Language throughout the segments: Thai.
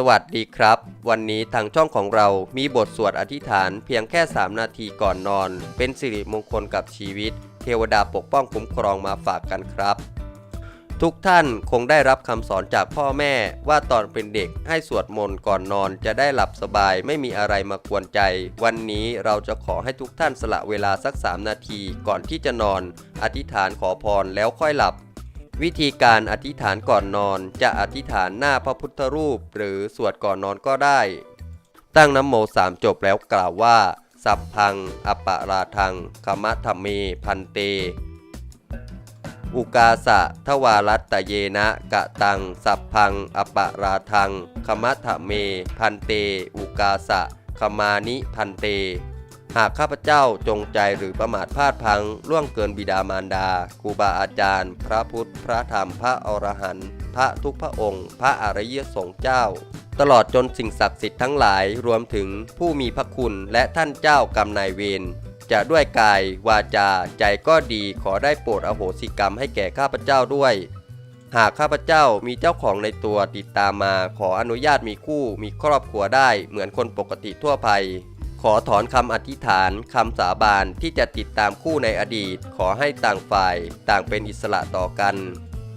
สวัสดีครับ วันนี้ทางช่องของเรามีบทสวดอธิษฐานเพียงแค่ 3 นาทีก่อนนอน เป็นสิริมงคลกับชีวิต เทวดาปกป้องคุ้มครองมาฝากกันครับ ทุกท่านคงได้รับคำสอนจากพ่อแม่ว่าตอนเป็นเด็กให้สวดมนต์ก่อนนอนจะได้หลับสบายไม่มีอะไรมากวนใจ วันนี้เราจะขอให้ทุกท่านสละเวลาสัก 3 นาทีก่อนที่จะนอน อธิษฐานขอพรแล้วค่อยหลับ วิธีการอธิษฐานก่อนนอนจะอธิษฐานหน้าพระพุทธรูป หรือสวดก่อนนอนก็ได้ ตั้งน้ำโมสามจบแล้วกล่าวว่า สัพพัง อปปะราทังคมะธรรมเม พันเต อุกาสะทวารัตตะเยนะกะตัง สัพพัง อปปะราทังคมะธรรมเม พันเต อุกาสะขมานิพันเต หากข้าพเจ้าจงใจหรือประมาทพลาดพังล่วงเกินบิดามารดาครูบาอาจารย์ พระพุทธ พระธรรม พระอรหันต์พระทุกพระองค์ พระอริยสงฆ์เจ้า ตลอดจนสิ่งศักดิ์สิทธิ์ทั้งหลายรวมถึงผู้มีพระคุณและท่านเจ้ากรรมนายเวรจะด้วยกายวาจาใจก็ดีขอได้โปรดอโหสิกรรมให้แก่ข้าพเจ้าด้วย หากข้าพเจ้ามีเจ้าของในตัวติดตามมาขออนุญาตมีคู่มีครอบครัวได้เหมือนคนปกติทั่วไป ขอถอนคำอธิษฐานคำสาบานที่จะติดตามคู่ในอดีต ขอให้ต่างฝ่ายต่างเป็นอิสระต่อกัน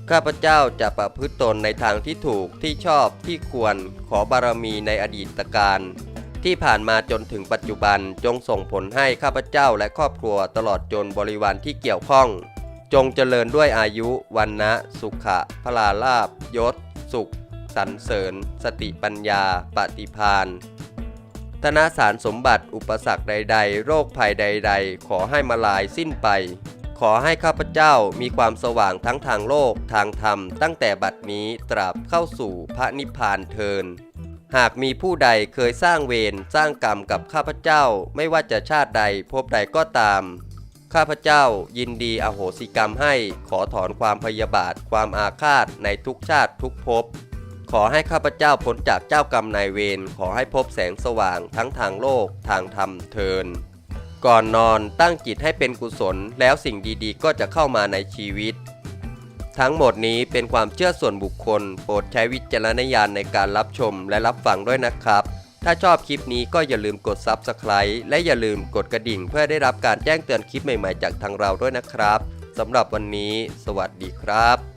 ข้าพเจ้าจะประพฤติตนในทางที่ถูกที่ชอบที่ควร ขอบารมีในอดีตการ ที่ผ่านมาจนถึงปัจจุบันจงส่งผลให้ข้าพเจ้าและครอบครัวตลอดจนบริวารที่เกี่ยวข้อง จงเจริญด้วยอายุวันนะสุขะพลาลาบยศ สุขสรรเสริญ สติปัญญา ปฏิพาน ธนสารสมบัติอุปสรรคใด ๆ โรคภัยใด ๆ ขอให้มาลายสิ้นไป ขอให้ข้าพเจ้ามีความสว่างทั้งทางโลกทางธรรม ตั้งแต่บัดนี้ตราบเข้าสู่พระนิพพานเทินหากมีผู้ใดเคยสร้างเวรสร้างกรรมกับข้าพเจ้าไม่ว่าจะชาติใดภพใดก็ตาม ข้าพเจ้ายินดีอโหสิกรรมให้ขอถอนความพยาบาทความอาฆาตในทุกชาติทุกภพ ขอให้ข้าพเจ้าพ้นจากเจ้ากรรมนายเวรขอให้พบแสงสว่างทั้งทางโลกทางธรรมเทิน ก่อนนอนตั้งจิตให้เป็นกุศล แล้วสิ่งดีๆ ก็จะเข้ามาในชีวิต ทั้งหมดนี้เป็นความเชื่อส่วนบุคคล โปรดใช้วิจารณญาณในการรับชมและรับฟังด้วยนะครับ ถ้าชอบคลิปนี้ก็อย่าลืมกด Subscribe และอย่าลืมกดกระดิ่ง เพื่อได้รับการแจ้งเตือนคลิปใหม่ๆ จากทางเราด้วยนะครับสำหรับวันนี้ สวัสดีครับ